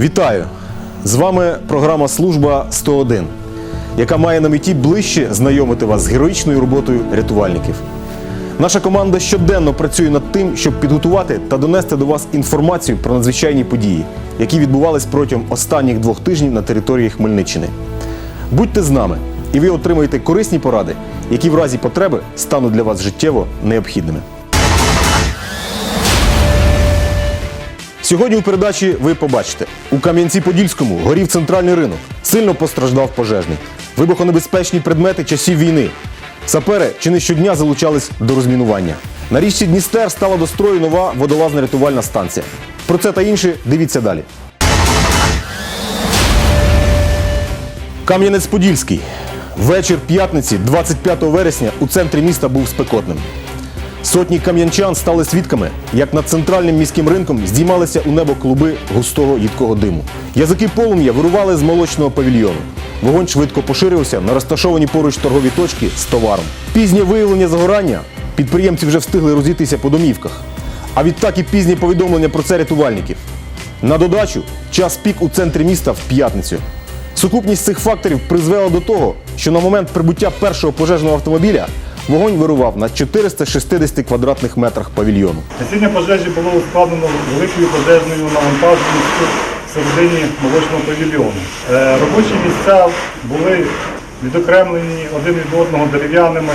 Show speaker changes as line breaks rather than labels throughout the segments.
Вітаю! З вами програма Служба 101, яка має на меті ближче знайомити вас з героїчною роботою рятувальників. Наша команда щоденно працює над тим, щоб підготувати та донести до вас інформацію про надзвичайні події, які відбувались протягом останніх двох тижнів на території Хмельниччини. Будьте з нами, і ви отримаєте корисні поради, які в разі потреби стануть для вас життєво необхідними. Сьогодні у передачі ви побачите у Кам'янці-Подільському горів центральний ринок. Сильно постраждав пожежний. Вибухонебезпечні предмети часів війни. Сапери чи не щодня залучались до розмінування. На річці Дністер стала до строю нова водолазна рятувальна станція. Про це та інше дивіться далі. Кам'янець-Подільський. Вечір п'ятниці, 25 вересня, у центрі міста був спекотним. Сотні кам'янчан стали свідками, як над центральним міським ринком здіймалися у небо клуби густого їдкого диму. Язики полум'я вирували з молочного павільйону. Вогонь швидко поширився на розташовані поруч торгові точки з товаром. Пізнє виявлення загорання підприємці вже встигли розійтися по домівках. А відтак і пізнє повідомлення про це рятувальників. На додачу час пік у центрі міста в п'ятницю. Сукупність цих факторів призвела до того, що на момент прибуття першого пожежного автомобіля вогонь вирував на 460 квадратних метрах павільйону.
Гасіння пожежі було ускладнено великою пожежною навантаженістю середині молочного павільйону. Е, Робочі місця були відокремлені один від одного дерев'яними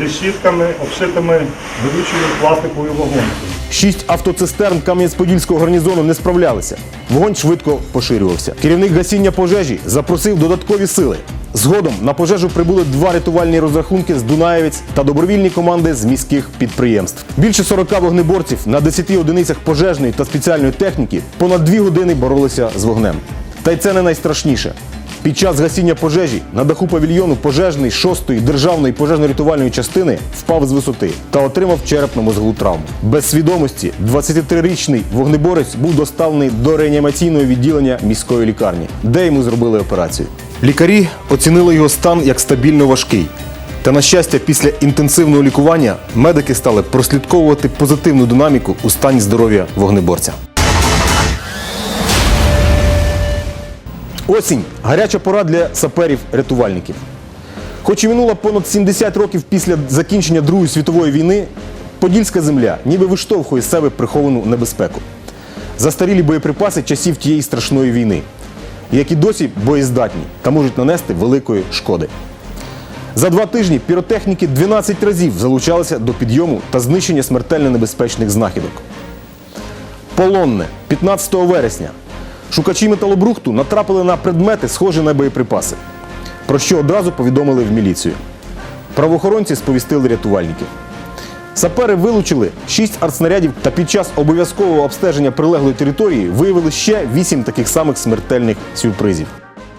решітками, обшитими горючою пластиковою вагонкою.
Шість автоцистерн Кам'янець-Подільського гарнізону не справлялися. Вогонь швидко поширювався. Керівник гасіння пожежі запросив додаткові сили. Згодом на пожежу прибули два рятувальні розрахунки з Дунаєвець та добровільні команди з міських підприємств. Більше 40 вогнеборців на 10 одиницях пожежної та спеціальної техніки понад дві години боролися з вогнем. Та й це не найстрашніше. Під час гасіння пожежі на даху павільйону пожежний 6-ї державної пожежно-рятувальної частини впав з висоти та отримав черепно-мозгову травму. Без свідомості 23-річний вогнеборець був доставлений до реанімаційного відділення міської лікарні, де йому зробили операцію. Лікарі оцінили його стан як стабільно важкий. Та на щастя, після інтенсивного лікування медики стали прослідковувати позитивну динаміку у стані здоров'я вогнеборця. Осінь гаряча пора для саперів-рятувальників. Хоч і минуло понад 70 років після закінчення Другої світової війни, Подільська земля ніби виштовхує з себе приховану небезпеку. Застарілі боєприпаси часів тієї страшної війни, які досі боєздатні та можуть нанести великої шкоди. За два тижні піротехніки 12 разів залучалися до підйому та знищення смертельно небезпечних знахідок. Полонне 15 вересня. Шукачі металобрухту натрапили на предмети, схожі на боєприпаси, про що одразу повідомили в міліцію. Правоохоронці сповістили рятувальників. Сапери вилучили 6 артснарядів та під час обов'язкового обстеження прилеглої території виявили ще 8 таких самих смертельних сюрпризів.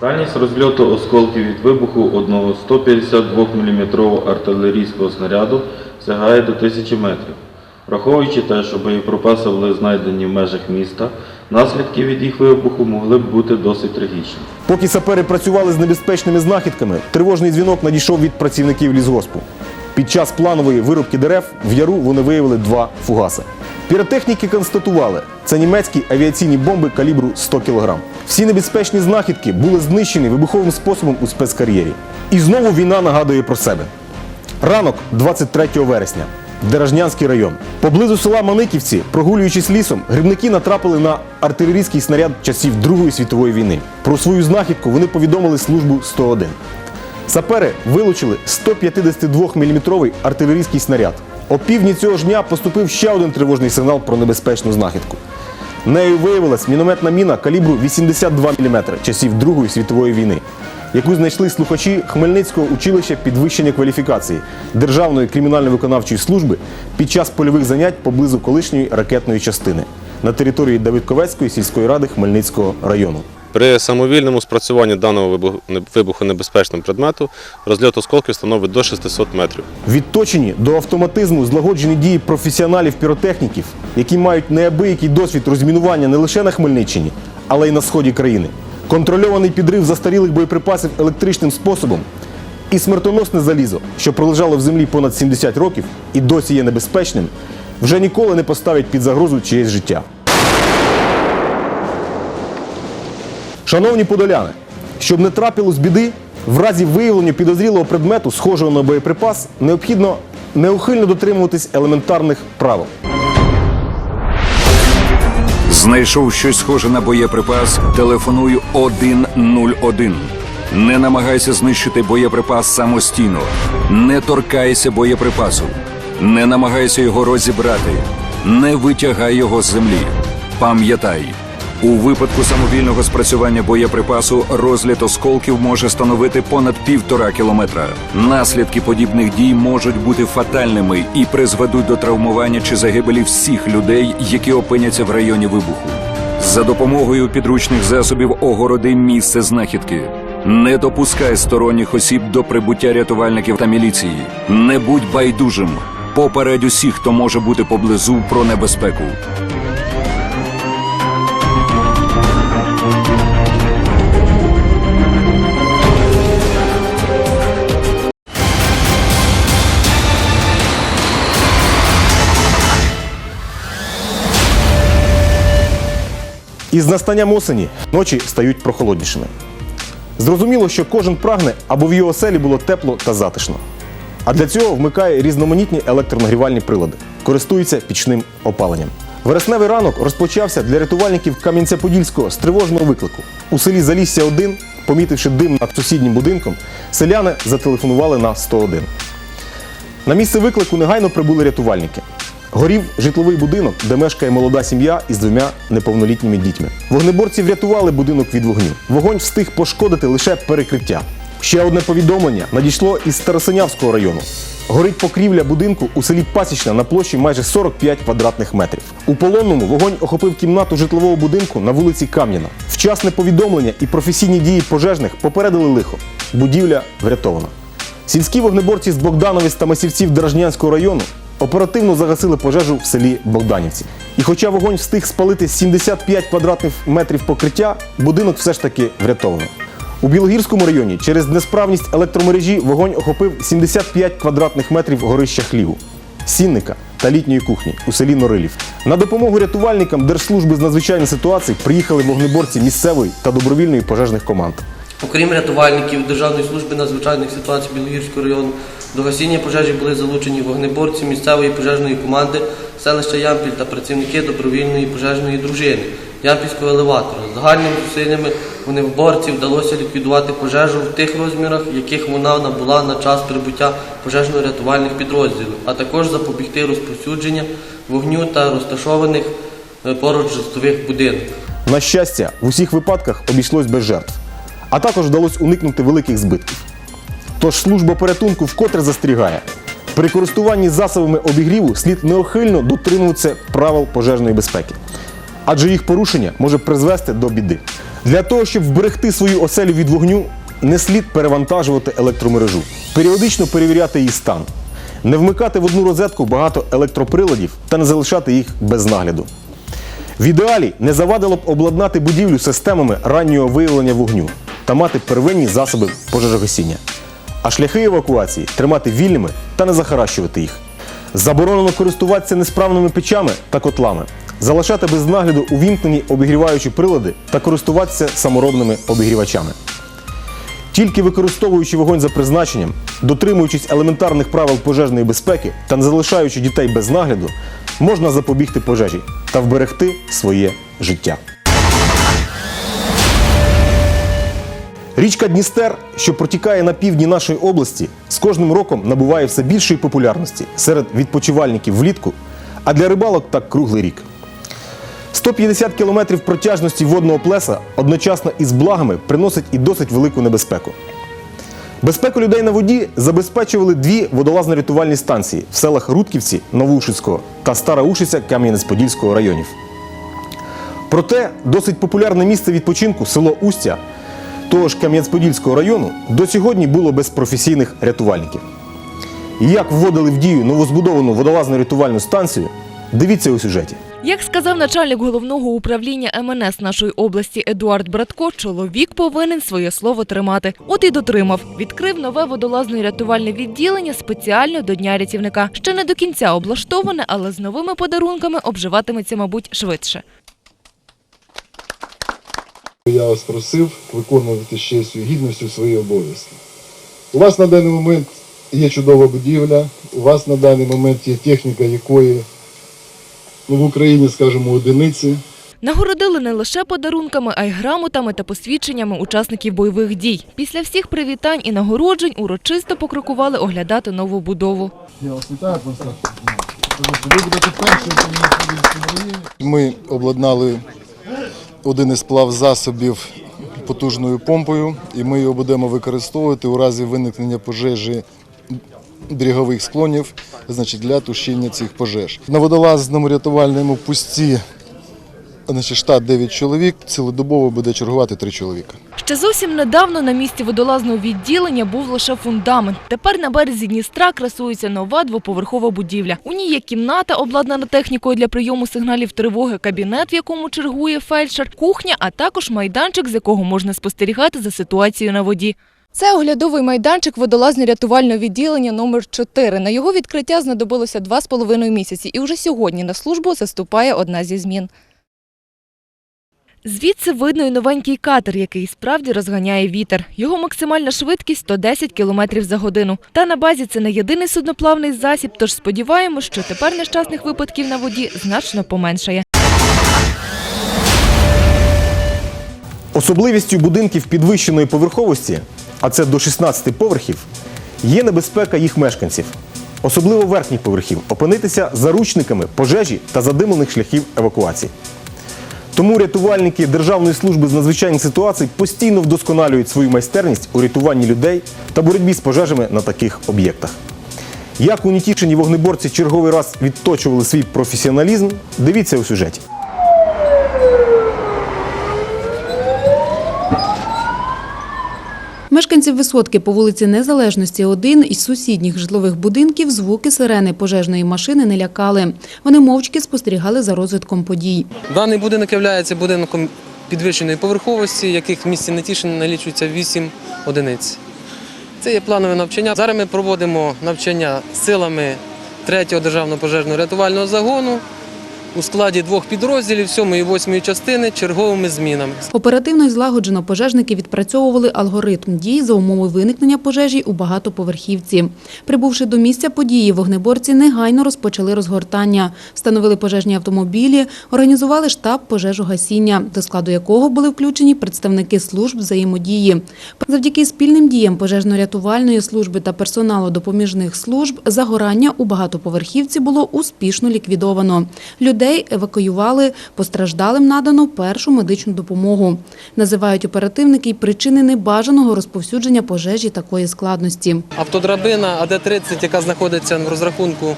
Дальність розльоту осколків від вибуху одного 152 мм артилерійського снаряду сягає до 1000 метрів. Враховуючи те, що боєприпаси були знайдені в межах міста, наслідки від їх вибуху могли б бути досить трагічні.
Поки сапери працювали з небезпечними знахідками, тривожний дзвінок надійшов від працівників лісгоспу. Під час планової вирубки дерев в яру вони виявили два фугаси. Піротехніки констатували, це німецькі авіаційні бомби калібру 100 кг. Всі небезпечні знахідки були знищені вибуховим способом у спецкар'єрі. І знову війна нагадує про себе. Ранок 23 вересня. Деражнянський район. Поблизу села Маниківці, прогулюючись лісом, грибники натрапили на артилерійський снаряд часів Другої світової війни. Про свою знахідку вони повідомили службу 101. Сапери вилучили 152-мм артилерійський снаряд. О півдні цього ж дня поступив ще один тривожний сигнал про небезпечну знахідку. Нею виявилась мінометна міна калібру 82 мм часів Другої світової війни, яку знайшли слухачі Хмельницького училища підвищення кваліфікації Державної кримінально-виконавчої служби під час польових занять поблизу колишньої ракетної частини на території Давидковецької сільської ради Хмельницького району.
При самовільному спрацюванні даного вибух- вибухонебезпечного предмету розльот осколків становить до 600 метрів.
Відточені до автоматизму злагоджені дії професіоналів-піротехніків, які мають неабиякий досвід розмінування не лише на Хмельниччині, але й на сході країни. Контрольований підрив застарілих боєприпасів електричним способом і смертоносне залізо, що пролежало в землі понад 70 років і досі є небезпечним, вже ніколи не поставить під загрозу чиєсь життя. Шановні подоляни, щоб не трапилось біди, в разі виявлення підозрілого предмету, схожого на боєприпас, необхідно неухильно дотримуватись елементарних правил.
Знайшов щось схоже на боєприпас, телефонуй 101. Не намагайся знищити боєприпас самостійно. Не торкайся боєприпасу. Не намагайся його розібрати. Не витягай його з землі. Пам'ятай, у випадку самовільного спрацювання боєприпасу розліт осколків може становити понад півтора кілометра. Наслідки подібних дій можуть бути фатальними і призведуть до травмування чи загибелі всіх людей, які опиняться в районі вибуху. За допомогою підручних засобів огороди місце знахідки. Не допускай сторонніх осіб до прибуття рятувальників та міліції. Не будь байдужим. Попередь усіх, хто може бути поблизу про небезпеку.
Із настанням осені ночі стають прохолоднішими. Зрозуміло, що кожен прагне, аби в його оселі було тепло та затишно. А для цього вмикає різноманітні електронагрівальні прилади, користується пічним опаленням. Вересневий ранок розпочався для рятувальників Кам'янця-Подільського з тривожного виклику. У селі Залісся 1, помітивши дим над сусіднім будинком, селяни зателефонували на 101. На місце виклику негайно прибули рятувальники. Горів житловий будинок, де мешкає молода сім'я із двома неповнолітніми дітьми. Вогнеборці врятували будинок від вогню. Вогонь встиг пошкодити лише перекриття. Ще одне повідомлення надійшло із Старосинявського району. Горить покрівля будинку у селі Пасічна на площі майже 45 квадратних метрів. У полонному вогонь охопив кімнату житлового будинку на вулиці Кам'яна. Вчасне повідомлення і професійні дії пожежних попередили лихо. Будівля врятована. Сільські вогнеборці з Богдановець та Масівців Дражнянського району оперативно загасили пожежу в селі Богданівці. І хоча вогонь встиг спалити 75 квадратних метрів покриття, будинок все ж таки врятовано. У Білогірському районі через несправність електромережі вогонь охопив 75 квадратних метрів горища хліву, сінника та літньої кухні у селі Норилів. На допомогу рятувальникам Держслужби з надзвичайних ситуацій приїхали вогнеборці місцевої та добровільної пожежних команд.
Окрім рятувальників Державної служби надзвичайних ситуацій Білогірського району, до гасіння пожежі були залучені вогнеборці місцевої пожежної команди селища Ямпіль та працівники добровільної пожежної дружини Ямпільського елеватора. Загальними зусиллями вогнеборців вдалося ліквідувати пожежу в тих розмірах, яких вона набула на час прибуття пожежно-рятувальних підрозділів, а також запобігти розповсюдження вогню та розташованих е, поруч житлових будинків.
На щастя, в усіх випадках обійшлось без жертв, а також вдалося уникнути великих збитків. Тож служба порятунку вкотре застерігає. При користуванні засобами обігріву слід неохильно дотримуватися правил пожежної безпеки, адже їх порушення може призвести до біди. Для того, щоб вберегти свою оселю від вогню, не слід перевантажувати електромережу, періодично перевіряти її стан, не вмикати в одну розетку багато електроприладів та не залишати їх без нагляду. В ідеалі не завадило б обладнати будівлю системами раннього виявлення вогню та мати первинні засоби пожежогасіння. А шляхи евакуації тримати вільними та не захаращувати їх. Заборонено користуватися несправними печами та котлами, залишати без нагляду увімкнені обігріваючі прилади та користуватися саморобними обігрівачами. Тільки використовуючи вогонь за призначенням, дотримуючись елементарних правил пожежної безпеки та не залишаючи дітей без нагляду, можна запобігти пожежі та вберегти своє життя. Річка Дністер, що протікає на півдні нашої області, з кожним роком набуває все більшої популярності серед відпочивальників влітку, а для рибалок так круглий рік. 150 кілометрів протяжності водного плеса одночасно із благами приносить і досить велику небезпеку. Безпеку людей на воді забезпечували дві водолазно-рятувальні станції в селах Рудківці Новоушицького та Стара Ушиця Кам'янець-Подільського районів. Проте досить популярне місце відпочинку село Устя того ж Кам'янець-Подільського району до сьогодні було без професійних рятувальників. Як вводили в дію новозбудовану водолазну рятувальну станцію, дивіться у сюжеті.
Як сказав начальник головного управління МНС нашої області Едуард Братко, чоловік повинен своє слово тримати. От і дотримав. Відкрив нове водолазне рятувальне відділення спеціально до Дня рятівника. Ще не до кінця облаштоване, але з новими подарунками обживатиметься, мабуть, швидше.
Я вас просив виконувати з честю і гідністю свої обов'язки. У вас на даний момент є чудова будівля, у вас на даний момент є техніка, якої ну, в Україні, скажімо, одиниці.
Нагородили не лише подарунками, а й грамотами та посвідченнями учасників бойових дій. Після всіх привітань і нагороджень урочисто покрокували оглядати нову будову.
Я вас вітаю, Ви будете першим Ми обладнали один із плавзасобів потужною помпою, і ми його будемо використовувати у разі виникнення пожежі берегових склонів, значить, для тушіння цих пожеж. На водолазному рятувальному пусті значить, штат 9 чоловік, цілодобово буде чергувати 3 чоловіка.
Ще зовсім недавно на місці водолазного відділення був лише фундамент. Тепер на березі Дністра красується нова двоповерхова будівля. У ній є кімната, обладнана технікою для прийому сигналів тривоги, кабінет, в якому чергує фельдшер, кухня, а також майданчик, з якого можна спостерігати за ситуацією на воді. Це оглядовий майданчик водолазно-рятувального відділення номер 4 На його відкриття знадобилося два з половиною місяці, і вже сьогодні на службу заступає одна зі змін. Звідси видно і новенький катер, який справді розганяє вітер. Його максимальна швидкість 110 км за годину. Та на базі це не єдиний судноплавний засіб, тож сподіваємось, що тепер нещасних випадків на воді значно поменшає.
Особливістю будинків підвищеної поверховості, а це до 16 поверхів, є небезпека їх мешканців, особливо верхніх поверхів, опинитися заручниками пожежі та задимлених шляхів евакуації. Тому рятувальники Державної служби з надзвичайних ситуацій постійно вдосконалюють свою майстерність у рятуванні людей та боротьбі з пожежами на таких об'єктах. Як у Нітішині вогнеборці черговий раз відточували свій професіоналізм, дивіться у сюжеті.
Мешканців висотки по вулиці Незалежності 1 із сусідніх житлових будинків звуки сирени пожежної машини не лякали. Вони мовчки спостерігали за розвитком подій.
Даний будинок є будинком підвищеної поверховості, яких в місті Нетішин налічується 8 одиниць. Це є планове навчання. Зараз ми проводимо навчання силами 3-го державного пожежного рятувального загону у складі двох підрозділів 7 і 8 частини черговими змінами.
Оперативно і злагоджено пожежники відпрацьовували алгоритм дій за умови виникнення пожежі у багатоповерхівці. Прибувши до місця події, вогнеборці негайно розпочали розгортання, встановили пожежні автомобілі, організували штаб пожежогасіння, до складу якого були включені представники служб взаємодії. Завдяки спільним діям пожежно-рятувальної служби та персоналу допоміжних служб загорання у багатоповерхівці було успішно ліквідовано. Людей евакуювали, постраждалим надано першу медичну допомогу. Називають оперативники й причини небажаного розповсюдження пожежі такої складності.
Автодрабина АД-30, яка знаходиться в розрахунку.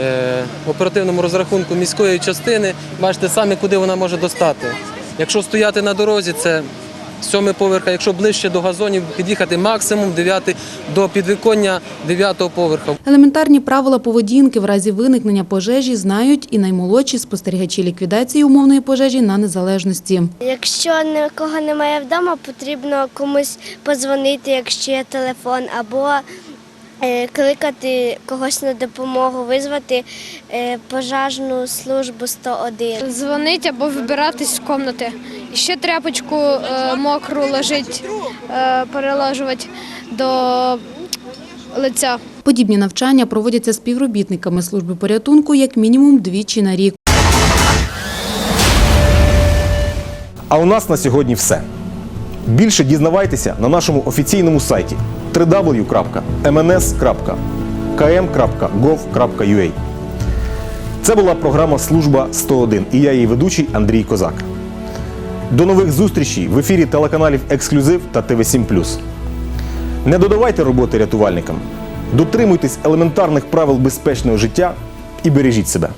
е, оперативному розрахунку міської частини, бачите самі, куди вона може достати. Якщо стояти на дорозі, це сьомий поверх, якщо ближче до газонів, під'їхати максимум 9 до підвіконня 9 поверха.
Елементарні правила поведінки в разі виникнення пожежі знають і наймолодші спостерігачі ліквідації умовної пожежі на незалежності.
Якщо нікого немає вдома, потрібно комусь подзвонити, якщо є телефон, або е, кликати когось на допомогу, визвати е, пожежну службу 101.
Дзвонити або вибиратись з кімнати. І ще тряпочку е, мокру лежить, е, переложувати до лиця.
Подібні навчання проводяться співробітниками служби порятунку як мінімум двічі на рік.
А у нас на сьогодні все. Більше дізнавайтеся на нашому офіційному сайті www.mns.km.gov.ua Це була програма Служба 101 і я її ведучий Андрій Козак. До нових зустрічей в ефірі телеканалів Ексклюзив та ТВ7 Не додавайте роботи рятувальникам. Дотримуйтесь елементарних правил безпечного життя і бережіть себе.